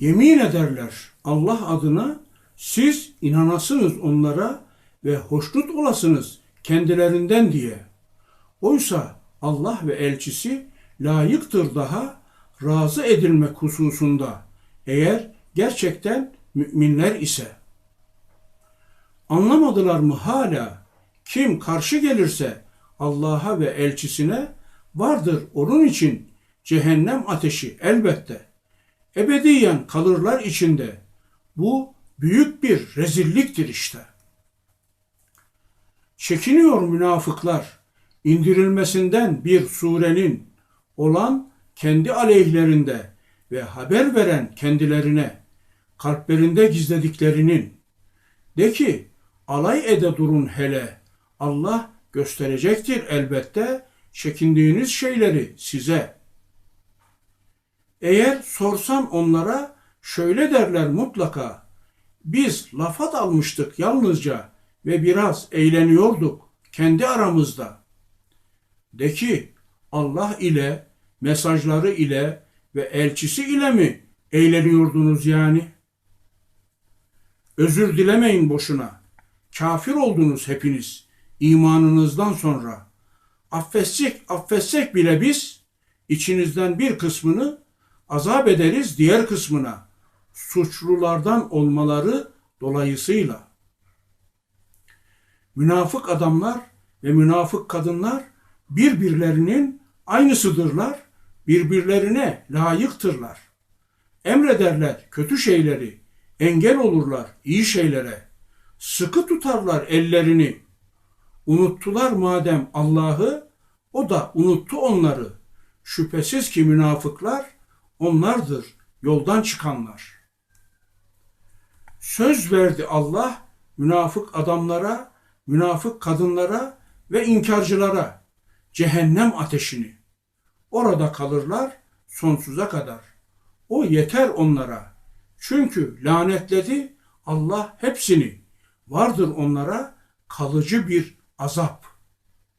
Yemin ederler Allah adına siz inanasınız onlara ve hoşnut olasınız kendilerinden diye. Oysa Allah ve elçisi layıktır daha razı edilmek hususunda eğer gerçekten müminler ise. Anlamadılar mı hala kim karşı gelirse Allah'a ve elçisine vardır onun için cehennem ateşi elbette. Ebediyen kalırlar içinde. Bu büyük bir rezilliktir işte. Çekiniyor münafıklar indirilmesinden bir surenin olan kendi aleyhlerinde ve haber veren kendilerine kalplerinde gizlediklerinin de ki alay ede durun hele Allah gösterecektir elbette çekindiğiniz şeyleri size. Eğer sorsan onlara şöyle derler mutlaka. Biz lafa dalmıştık yalnızca ve biraz eğleniyorduk kendi aramızda. De ki Allah ile, mesajları ile ve elçisi ile mi eğleniyordunuz yani? Özür dilemeyin boşuna. Kafir oldunuz hepiniz imanınızdan sonra. Affetsek, affetsek bile biz içinizden bir kısmını azap ederiz diğer kısmına suçlulardan olmaları dolayısıyla. Münafık adamlar ve münafık kadınlar birbirlerinin aynısıdırlar, birbirlerine layıktırlar. Emrederler kötü şeyleri, engel olurlar iyi şeylere. Sıkı tutarlar ellerini. Unuttular madem Allah'ı, o da unuttu onları. Şüphesiz ki münafıklar onlardır yoldan çıkanlar. Söz verdi Allah münafık adamlara, münafık kadınlara ve inkarcılara cehennem ateşini. Orada kalırlar sonsuza kadar. O yeter onlara. Çünkü lanetledi Allah hepsini. Vardır onlara kalıcı bir azap.